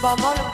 Vamos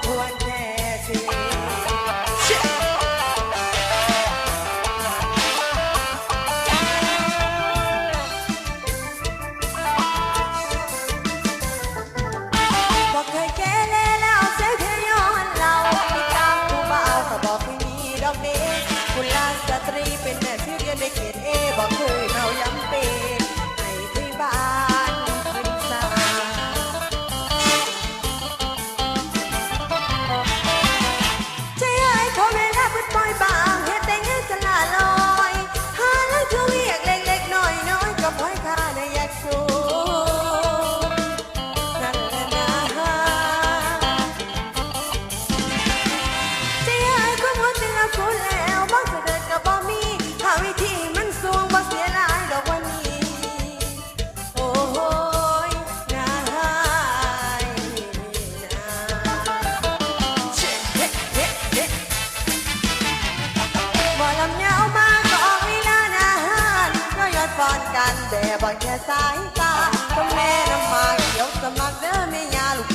แต่บางแค่สายตาต้อแม่น้ำมาเขียวสมัครเด้อแม่ยาลูก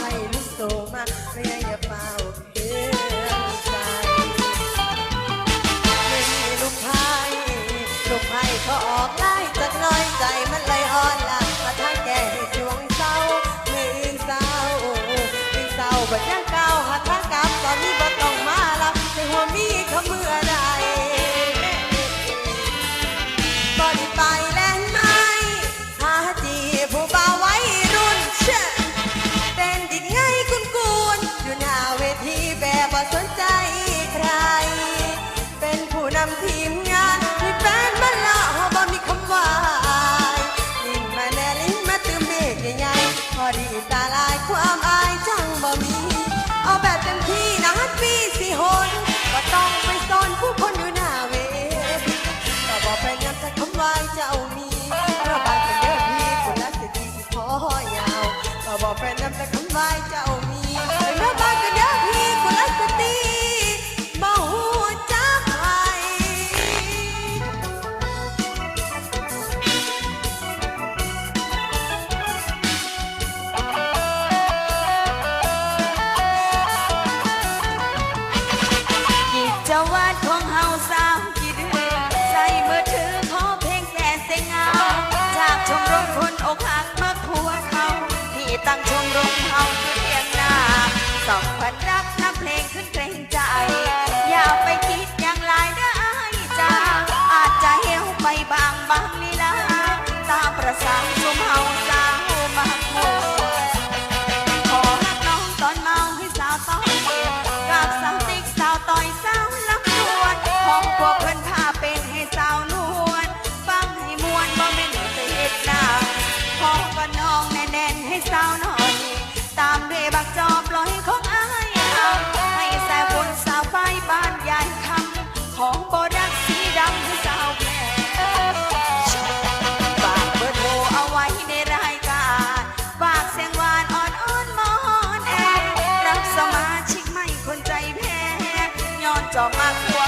ลายความอายจังบ่มี เอาแบบเต็มที่นะฮัตมีสิหนก็ต้องไปซ่อนผู้คนอยู่หน้าเวทก็บอกไปนับแต่คำวายเจ้ามี ส่องคนรัก จองมาก